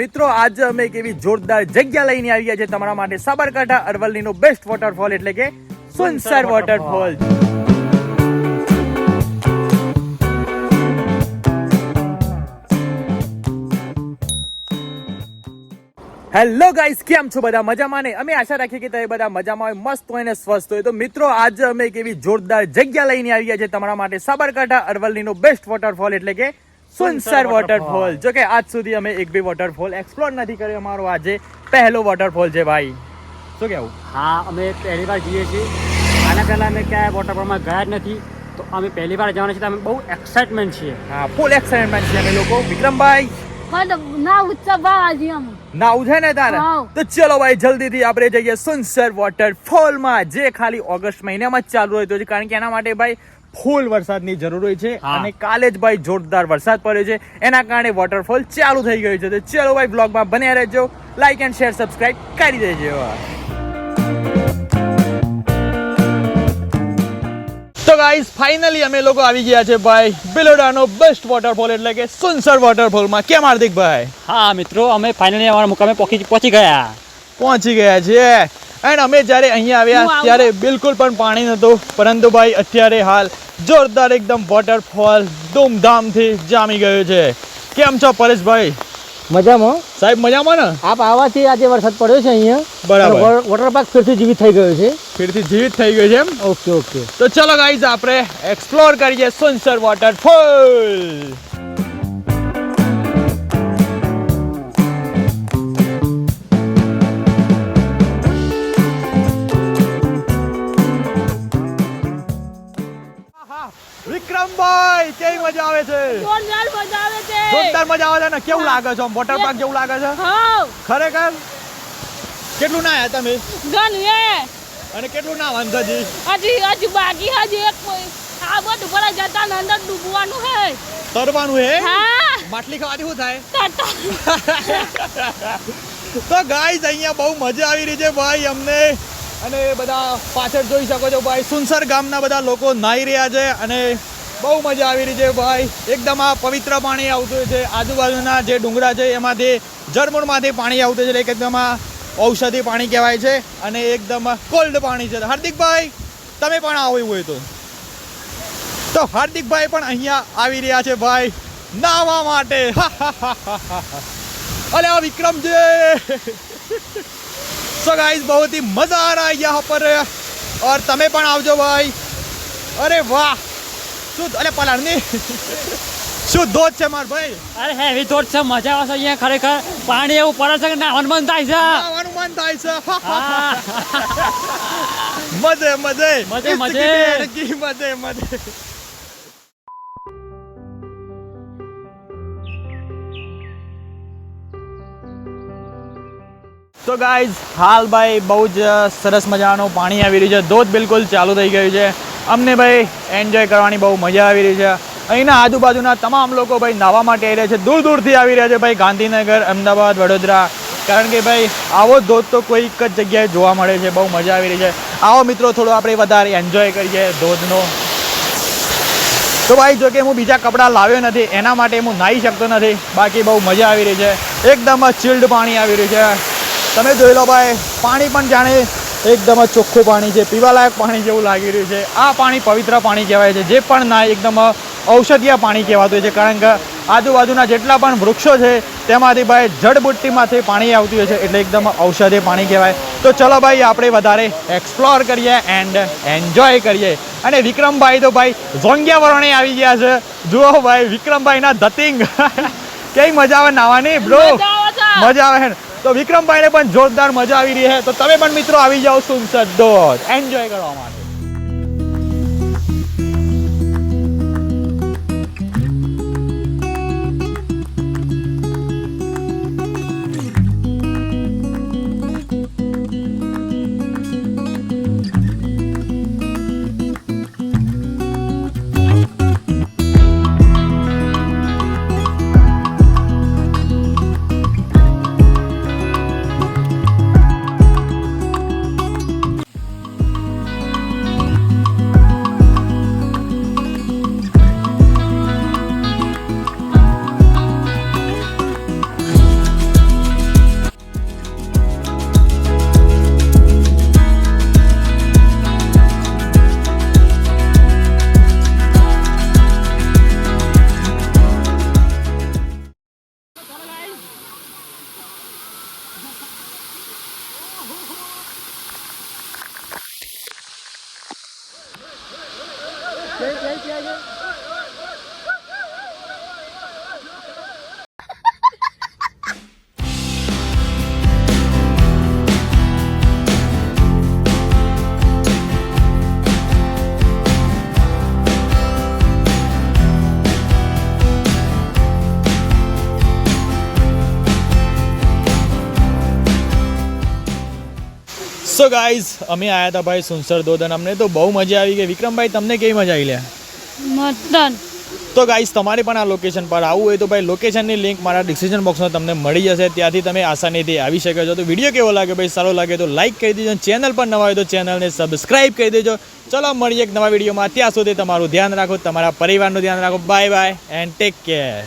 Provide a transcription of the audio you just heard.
મિત્રો આજે અમે એક એવી જોરદાર જગ્યા લઈને આવી ગયા છે તમારા માટે સાબરકાંઠા અરવલ્લીનો બેસ્ટ વોટરફોલ એટલે કે સુનસર વોટરફોલ હેલો ગાઈસ કેમ છો બધા? મજામાં ને? અમે આશા રાખીએ કે તમે બધા મજામાં હોય મસ્ત હોય ને સ્વસ્થ હોય. તો મિત્રો આજે અમે એક એવી જોરદાર જગ્યા લઈને આવી ગયા છે તમારા માટે સાબરકાંઠા અરવલ્લીનો બેસ્ટ વોટરફોલ એટલે કે સુનસર વોટરફોલ જો કે આજ સુધી અમે એક બી વોટરફોલ એક્સપ્લોર નથી કર્યો. અમારો આજે પહેલો વોટરફોલ છે ભાઈ. શું કેવું હા અમે પહેલી વાર જઈએ છીએ. આના પહેલાં અમે ક્યાંય વોટરફોલમાં ગયા જ નથી. તો અમે પહેલી વાર જવાના છીએ તો અમે બહુ એક્સાઇટમેન્ટ છીએ. હા ફૂલ એક્સાઇટમેન્ટ છે અમે લોકો. વિક્રમભાઈ. નાવું છે ને તારે? તો ચલો ભાઈ જલ્દીથી આપણે જઈએ સુનસર વોટરફોલમાં જે ખાલી ઓગસ્ટ મહિનામાં જ ચાલુ હોય તો કારણ કે એના માટે ભાઈ ફૂલ વરસાદની જરૂર હોય છે અને કાલે જ ભાઈ જોરદાર વરસાદ પડ્યો છે. એના કારણે વોટરફોલ ચાલુ થઈ ગયું છે. તો ચલો ભાઈ બ્લોગમાં બન્યા રહેજો. લાઈક એન્ડ શેર સબસ્ક્રાઈબ કરી દેજો. તો ગાઈસ ફાઇનલી અમે લોકો આવી ગયા છે ભાઈ બિલોડાનો બેસ્ટ વોટરફોલ એટલે કે સુનસર વોટરફોલમાં કેમ હાર્દિકભાઈ હા મિત્રો અમે ફાઇનલી અમારા મુકામે પહોંચી પહોંચી ગયા. પહોંચી ગયા છે એન્ડ અમે જ્યારે અહીંયા આવ્યા ત્યારે બિલકુલ પણ પાણી નહોતું. પરંતુ ભાઈ અત્યારે હાલ જોરદાર એકદમ વોટરફોલ ધૂમધામથી જામી ગયો છે. કેમ છો પરેશભાઈ? મજામાં. સાહેબ મજામાં ને? આપ આવવાથી આજે વરસાદ પડ્યો છે અહીંયા. બરાબર. વોટર પાર્ક ફરીથી જીવિત થઈ ગયો છે. ફરીથી જીવિત થઈ ગયો છે એમ? Okay okay. તો ચલો ગાઈઝ આપણે એક્સપ્લોર કરીએ સુનસર વોટરફોલ આવે છે. જોરદાર મજા આવે છે. જોરદાર મજા આવે છે ને? કેવું લાગે છે? વોટર પાર્ક જેવું લાગે છે? ખરેખર? કેટલું ના તમે? ગન એ અને કેટલું ના વાંધાજી હજી હજી બાકી હજી એક આ બધું ભરાઈ જતા ને અંદર ડૂબવાનું હે. તરવાનું હે? માટલી ખાવાથી શું થાય? તો ગાઈઝ અહીંયા બહુ મજા આવી રહી છે ભાઈ અમને. અને બધા પાછળ જોઈ શકો છો ભાઈ સુનસર ગામના બધા લોકો નાહી રહ્યા છે અને બહુ મજા આવી રહી છે ભાઈ. એકદમ આ પવિત્ર પાણી આવતું હોય છે. આજુબાજુના જે ડુંગરા છે, એમાંથી જળમૂળમાંથી પાણી આવતું છે. એટલે એકદમ આ ઔષધિ પાણી કહેવાય છે. અને એકદમ કોલ્ડ પાણી છે. હાર્દિકભાઈ, તમે પણ આવ્યું હોય તો. તો હાર્દિકભાઈ પણ અહીંયા આવી રહ્યા છે ભાઈ. નાવા માટે. અરે આ વિક્રમ છે સો ગાઈઝ બહુ મજા આ રહા યહાં પર. ઓર તમે પણ આવજો ભાઈ. અરે વાહ. શું અરે પલાળની? શું ધોધ છે માર ભાઈ? અરે હેવી ધોધ છે મજા આવશે અહીંયા ખરેખર. પાણી એવું પડે છે કે ના હનુમાન થાય છે. હનુમાન થાય છે. મજે મજે. મજે, મજે. મજે મજે. તો ગાઈઝ હાલ ભાઈ બહુ જ સરસ મજાનું પાણી આવી રહ્યું છે. ધોધ બિલકુલ ચાલુ થઈ ગયું છે. અમને ભાઈ એન્જોય કરવાની બહુ મજા આવી રહી છે. અહીંના આજુબાજુના તમામ લોકો ભાઈ નાહવા માટે આવી રહ્યા છે. દૂર દૂરથી આવી રહ્યા છે ભાઈ ગાંધીનગર, અમદાવાદ, વડોદરા. કારણ કે ભાઈ આવો ધોધ તો કોઈક જ જગ્યાએ જોવા મળે છે. બહુ મજા આવી રહી છે. આવો મિત્રો, થોડો આપણે વધારે એન્જોય કરીએ ધોધનો. તો ભાઈ, જો કે હું બીજા કપડાં લાવ્યો નથી, એના માટે હું નાહી શકતો નથી. બાકી બહુ મજા આવી રહી છે. એકદમ ચિલ્ડ પાણી આવી રહ્યું છે. તમે જોઈ લો ભાઈ, પાણી પણ જાણે એકદમ જ ચોખ્ખું પાણી છે પીવાલાયક પાણી જેવું લાગી રહ્યું છે. આ પાણી પવિત્ર પાણી કહેવાય છે જે પણ ના એકદમ ઔષધીય પાણી કહેવાતું હોય છે કારણ કે આજુબાજુના જેટલા પણ વૃક્ષો છે તેમાંથી ભાઈ જડબુટ્ટીમાંથી પાણી આવતું હોય છે એટલે એકદમ ઔષધીય પાણી કહેવાય. તો ચલો ભાઈ આપણે વધારે એક્સપ્લોર કરીએ એન્ડ એન્જોય કરીએ. અને વિક્રમભાઈ તો ભાઈ ઝોંગ્યા વરણે આવી ગયા છે. જુઓ ભાઈ વિક્રમભાઈના ધતિંગ. કેવી મજા આવે નાવાની બ્રો મજા આવે? તો વિક્રમભાઈને પણ જોરદાર મજા આવી રહી છે. તો તમે પણ મિત્રો આવી જાઓ સુનસર ધોધ એન્જોય કરવા માટે. 네, 네, 네, 네. સો ગાઈઝ અમે આયા હતા ભાઈ સુનસર ધોધ અને અમને તો બહુ મજા આવી ગઈ. વિક્રમભાઈ તમને કેવી મજા આવી લે મતદાન તો ગાઈઝ તમારે પણ આ લોકેશન પર આવવું હોય તો ભાઈ લોકેશનની લિંક મારા ડિસ્ક્રિપ્શન બોક્સમાં તમને મળી જશે. ત્યાંથી તમે આસાનીથી આવી શકો છો. તો વીડિયો કેવો લાગે ભાઈ? સારો લાગે તો લાઈક કરી દેજો. ચેનલ પર નવા હોય તો ચેનલને સબસ્ક્રાઈબ કરી દેજો. ચલો મળીએ એક નવા વિડીયોમાં ત્યાં સુધી તમારું ધ્યાન રાખો તમારા પરિવારનું ધ્યાન રાખો. Bye bye and take care